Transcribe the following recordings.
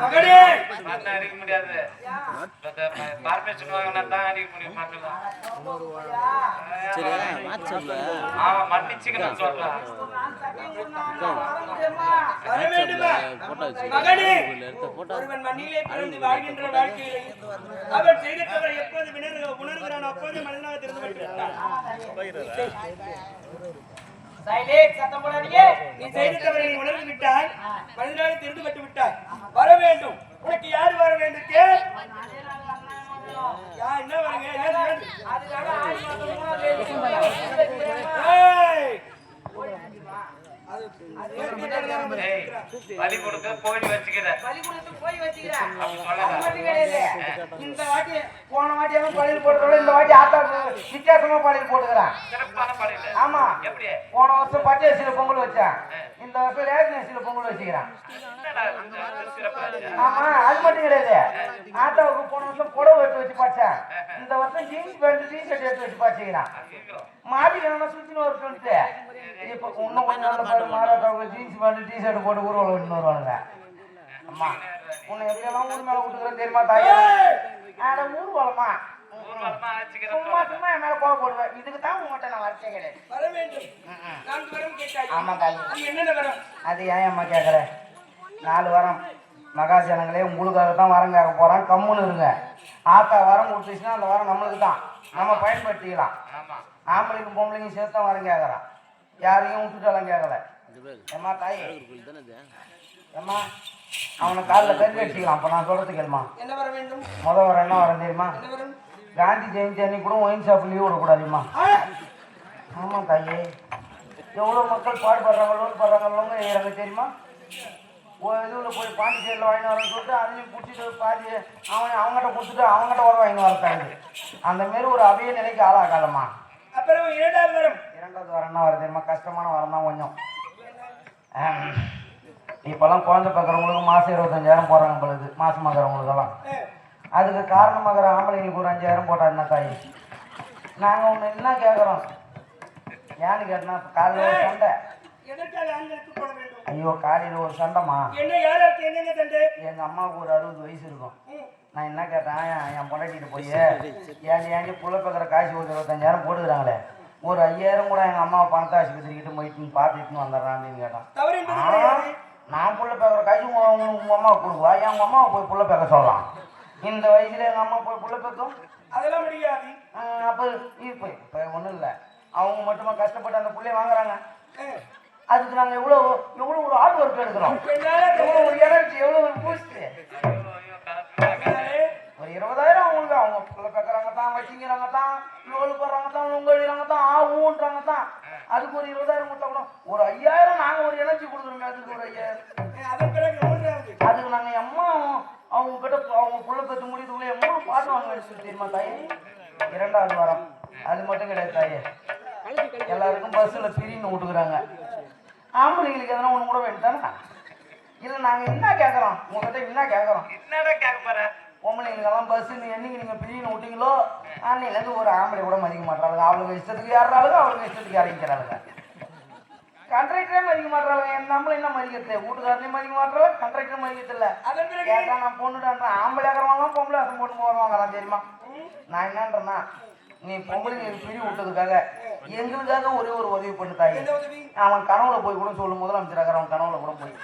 மகனே! பார்த்தா அடிக்க முடியாது. பார்ப்பேஷன் வாங்கினா தான் அடிக்க முடியும் பார்க்கலாம் அவன் மன்னிச்சுக்கணும் சொல்றான். வர வேண்டுமா மகனே! ஒருவன் மண்ணிலே பிறந்து வாழ்கின்ற வாழ்க்கையிலே அவன் செய்த தவறை எப்போது உணர்கிறான் அப்போது மனிதனாக திறந்து விட்டான் சைலேட், சத்தம் போடாதீங்க. நீ செய்த தவறை உணர்ந்து விட்டாய் மனிதனாக திறந்து விட்டு விட்டாய். வர வேண்டும். உனக்கு யார் வர வேண்டும் என்ன வரங்க ஏன் ஏன்? அதுக்காக ஆடி மாசம் மூணாம் தேதி தெரியுமா? ஏய் அது அது ஏற்பட்டதுதான் வச்சுக்கிறேன். இந்த வாட்டி போன வாட்டி எல்லாம் பழைய போட்டுறோம் இந்த வாட்டி ஆத்தாக்கு வித்தியாசமா பழைய போட்டுக்கிறேன். ஆமா. போன வருஷம் பச்சை அரிசியில பொங்கல் வச்சேன். இந்த வருஷம் ரேஷன் அரிசியில பொங்கல் வச்சுக்கிறேன். ஆமா அது மட்டும் கிடையாது. ஆத்தாவுக்கு போன வருஷம் புடவை எடுத்து வச்சு படிச்சேன் இந்த வருஷம் ஜீன்ஸ் பேண்ட் டி ஷர்ட் எடுத்து வச்சு படிச்சுக்கிறேன் ஐயோ, மாட்டிக்கணும் சுத்தின்னு வருஷம்ட்டு இப்ப இன்னும் கொஞ்சம் நாள் பாரு மாறாட்டவங்க ஜீன்ஸ் பேண்ட் டி ஷர்ட் போட்டு ஊர்வலம் இன்னும் வருவாங்க அம்மா உன்னை எப்படியெல்லாம் ஊர் மேல விட்டுக்கிறேன் தெரியுமா தாயே? ஆட ஊர்வலமா சும்மா சும்மா என் மேல கோவம் போடுவேன். இதுக்கு தான் உங்கள்கிட்ட நான் வரச்சே கிடையாது வர வேண்டும். ஆமா தாய். அது என்னென்ன வரம் அது ஏன் அம்மா கேட்குற நாலு வாரம் மகாஜனங்களே உங்களுக்காக தான் வரம் கேட்க போகிறோம் கம்முன்னு இருங்க. ஆத்தா வரம் கொடுத்துச்சுன்னா அந்த வாரம் நம்மளுக்கு தான் நம்ம பயன்படுத்திக்கலாம். ஆமா. ஆம்பளைக்கும் பொம்பளைக்கும் சேர்த்து தான் வரம் கேட்குறான் யாரையும் விட்டுட்டாலும் கேட்கல ஏம்மா தாய்? ஏம்மா அவனை காலில் கறி அடிச்சுக்கலாம். அப்போ நான் சொல்கிறது கேளுமா. என்ன வர வேண்டும்? முத வரம் என்ன வரம் தெரியுமா? காந்தி ஜெயந்தி அன்னைக்கு கூட ஒயின் ஷாப் லீவ் விடக்கூடாதும்மா. ஆ, ஆமாம் தாயே. எவ்வளோ மக்கள் பாடுபடுறாங்க லோன் படுறாங்க செய்கிறாங்க தெரியுமா? ஒரு இதுவில் போய் பாண்டிச்சேரியில் வாங்கி வரேன்னு சொல்லிட்டு அதையும் பிடிச்சிட்டு பாதி அவன் அவங்ககிட்ட கொடுத்துட்டு அவங்ககிட்ட வர வாங்கி வரத்தாங்க அந்த மாரி ஒரு அவைய நிலைக்கு ஆளாகாதம்மா. அப்புறம் இரண்டாவது வரம். இரண்டாவது வரம்னா என்ன தெரியுமா கஷ்டமான வரம் தான் கொஞ்சம். இப்போல்லாம் குழந்தை பார்க்குறவங்களுக்கு மாதம் இருபத்தஞ்சாயிரம் போடுறாங்க பொழுது மாதம் பார்க்குறவங்களுக்கெல்லாம் அதுக்கு காரணமாகிற ஆம்பளைங்களுக்கு ஒரு அஞ்சாயிரம் போட்டா என்ன தாய்? நாங்கள் ஒன்று என்ன கேட்குறோம் ஏன்னு கேட்டனா காலையில் ஒரு சண்டை. ஐயோ காலையில் ஒரு சண்டைமா எங்கள் அம்மாவுக்கு ஒரு அறுபது வயசு இருக்கும். நான் என்ன கேட்டேன்? என் என் பொண்டாட்டிட்டு போய் ஏன் ஏன் புள்ள பார்க்குற காசு ஒரு இருபத்தஞ்சாயிரம் போட்டுக்கிறாங்களே. ஒரு ஐயாயிரம் கூட எங்கள் அம்மாவை பணத்தை ஆஸ்பத்திரிக்கிட்டு போயிட்டு பார்த்துட்டு வந்துடுறான் அப்படின்னு கேட்டான் நான் புள்ள பார்க்குற காசு உங்க உங்க- உங்க அம்மாவுக்கு கொடுக்குவா? என் அம்மாவை போய் புள்ள பார்க்க சொல்லலாம்? இந்த வயசுல எங்கள் அம்மா போய் புள்ள பார்க்கும் அதெல்லாம் முடியாது. அப்போ இப்போ இப்போ ஒன்றும் இல்லை. அவங்க மட்டுமா கஷ்டப்பட்டு அந்த புள்ளைய வாங்குறாங்க? அதுக்கு நாங்கள் எவ்வளோ எவ்வளோ ஒரு ஆர்ட் ஒர்க் எடுக்கிறோம்? எவ்வளோ ஒரு எனர்ஜி எவ்வளோ ஒரு பூஸ்ட் ஒரு இருபதாயிரம் அவங்க புள்ள தான் வச்சிங்கிறாங்க தான் லோல் போடுறாங்க தான் உங்கழிறாங்க தான் ஆ. ஊன்றாங்க தான் அதுக்கு ஒரு இருபதாயிரம் கொடுத்தா கூட ஒரு ஐயாயிரம் நாங்கள் ஒரு எனர்ஜி கொடுக்குறோமே அதுக்கு ஒரு ஐயாயிரம். அதுக்கு நாங்கள் அம்மா அவங்க கிட்ட அவங்க புள்ள பெற்று முடியதுக்குள்ளே அம்மா பாட்டு வாங்க வேண்டியது தெரியுமா தாயே? இரண்டாவது வாரம். அது மட்டும் கிடையாது தாயே. எல்லாருக்கும் பஸ்ஸில் பிரின்னு விட்டுக்குறாங்க. ஆம்பளைங்களுக்கு எதனா ஒன்று கூட வேண்டானா இல்லை நாங்கள் என்ன கேட்குறோம் உங்ககிட்ட என்ன கேட்குறோம் என்னடா கேட்க போற? பொம்பளைங்களுக்கெல்லாம் பஸ்ஸு நீ என்னைக்கு நீங்கள் பிரின்னு விட்டீங்களோ அன்னையிலேருந்து ஒரு ஆம்பளை கூட மதிக்க மாட்டாளுங்க. அவளுங்க இஷ்டத்துக்கு ஏறாளுங்க அவளுங்க இஷ்டத்துக்கு இறங்கிக்கிறாளுங்க. கண்ட்ராக்டரே மதிக்க மாட்டாளுங்க. நம்மள என்ன மதிக்கிறது வீட்டுக்காரனையும் மதிக்க மாட்டாள கண்ட்ராக்டரும் மதிக்கிறதில்ல. கேட்டா நான் பொண்ணுடான்றேன் ஆம்பளை ஆகிறவங்களாம் பொம்பளை ஆசம் போட்டு போவாங்கலாம் தெரியுமா? நான் என்னன்றேன்னா நீ பொம்பளைங்க பிரி விட்டதுக்காக எங்களுக்காக ஒரே ஒரு உதவி பண்ணு தாயி. எந்த உதவி? அவன் கனவுல போய் கூட சொல்லு முதலமைச்சராக அவன் கனவுல கூட போய்.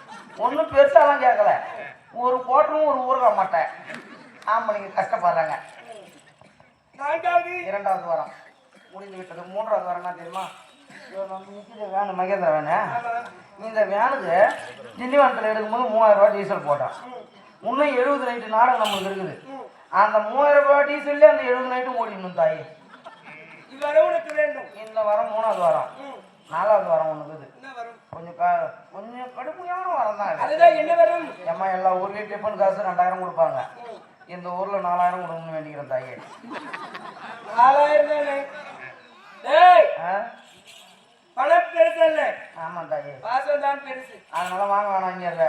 ஒன்றும் பெருசாலாம் கேட்கல. ஒரு கோட்டரும் ஒரு ஊருக மாட்டேன் ஆம்பளைங்க கஷ்டப்படுறாங்க. இரண்டாவது வாரம். முடிஞ்சு விட்டது. மூன்றாவது வாரம் என்ன தெரியுமா? நிற்கிற வேனு மகேந்திர வேனு. இந்த வேனுக்கு திண்டிவனத்தில் எடுக்கும்போது மூவாயிரம் ரூபாய் டீசல் போட்டான். இன்னும் எழுபது நைட்டு நாடகம் நம்மளுக்கு இருக்குது. அந்த மூவாயிரம் ரூபாய் டீசல்லே அந்த எழுபது நைட்டும் ஓடிடணும் தாய். இந்த வாரம் மூணாவது வாரம். நாலாவது வாரம் ஒன்று இருக்குது. கொஞ்சம் க கொஞ்சம் கடுமையான வாரம் தான். அதுதான் என்ன வரும்? ஏம்மா எல்லா ஊர்லேயும் டிஃபன் காசு ரெண்டாயிரம் கொடுப்பாங்க. இந்த ஊரில் நாலாயிரம் கொடுக்கணும்னு வேண்டிக்கிறேன் தாயே. நாலாயிரம் தானே பணம் பெருசு அல்ல. ஆமாம் தாயே. பாசம் தான் பெருசு. அதனால வாங்க வேணாம் இங்கே இல்லை.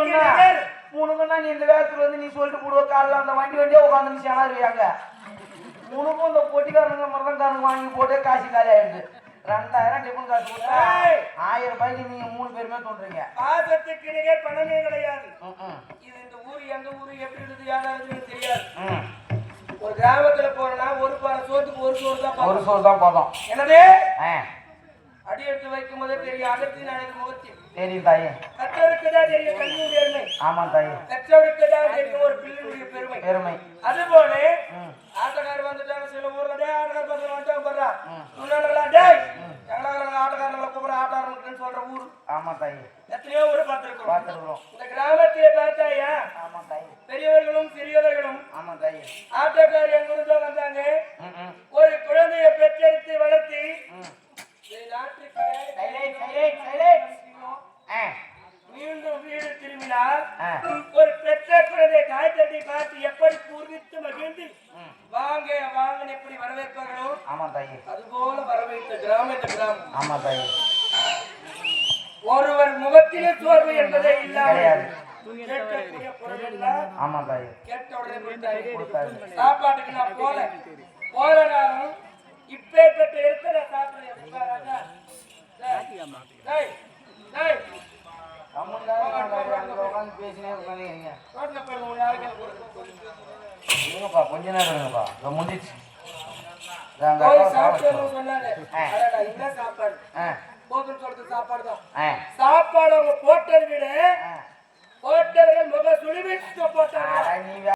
நிகர் உனக்குன்னா நீ இந்த வேகத்துல வந்து நீ சொல்லிட்டு போடுவ காலைல அந்த வண்டி வண்டியே உட்காந்து நீ சேனாருவியாங்க உனக்கும் இந்த பொட்டிக்காரங்க மரதங்காரங்க வாங்கி போட்டே காசு காலி ஆயிடுது. ரெண்டாயிரம் டிஃபன் காசு கொடுத்தா! ஆயிரம் ரூபாய்க்கு நீங்க மூணு பேருமே தோன்றீங்க பாசத்துக்கு நிகர் பணமே கிடையாது ம், ம், இது இந்த ஊர் எந்த ஊரு எப்படி யாராவது தெரியாது. ஒரு கிராமத்துல போனா ஒரு பானை சோத்துக்கு ஒரு சோறு தான் ஒரு. சோறு தான் போதும். எனவே ஆ. அடி எடுத்து வைக்கும் போதே தெரியும். அகத்தின் அழகு முகத்தில் தெரியும் தாயே. கற்றவருக்கு தான் தெரியும் பெருமை. ஆமா தாயே. பெற்றோருக்கு தான் தெரியும் ஒரு பிள்ளையுடைய பெருமை. பெருமை. அதுபோல ம். ஆட்டக்காரர் வந்துட்டாங்க சில ஊர்ல டே ஆட்டக்கார பசங்க வந்துட்டாங்க போடுறா. முன்னாடி டேய் எங்களாங்க ஆட்டக்காரங்களை கூப்பிட சொல்ற ஊர். ஆமா தாயே. எத்தனையோ ஊர் பார்த்திருக்கோம் பார்த்துருக்குறோம். இந்த கிராமத்திலே பார்த்தாயா? ஆமா தாயே. ஆமா தாயே ஆட்டக்காரி எங்கிருந்தோ வந்தாங்க. ம் ம் ஒரு குழந்தையை பெற்றெடுத்து வளர்த்தி மீண்டும் வீடு திரும்பினால் ஆ. ஒரு பெற்ற குழந்தை தாய் தட்டி பார்த்து எப்படி பூர்வித்து மகிழ்ந்து வாங்க வாங்கன்னு எப்படி வரவேற்பார்களோ ஆமா தாயே அதுபோல வரவேற்ற கிராமம் இந்த கிராமம். ஆமா தாயே ஆமா தாயே கேட்ட உடனே சாப்பாட்டுக்கு நான் போல போல நேரம் இப்பேற்பட்ட இடத்துல நான் சாப்பிடுறேன். பேசினே உட்காந்துக்கிறீங்க? இருங்கப்பா கொஞ்ச நேரம் இருங்கப்பா. முடிஞ்சிச்சு. சாப்பிட சாப்பாடு? ஆ. போதுன்னு சொல்றது சாப்பாடு தான். ஆ. சாப்பாடு அவங்க போட்டதை விட ಒಟ್ಟೆ ಮಗ ಸುಳಿಬೇಕು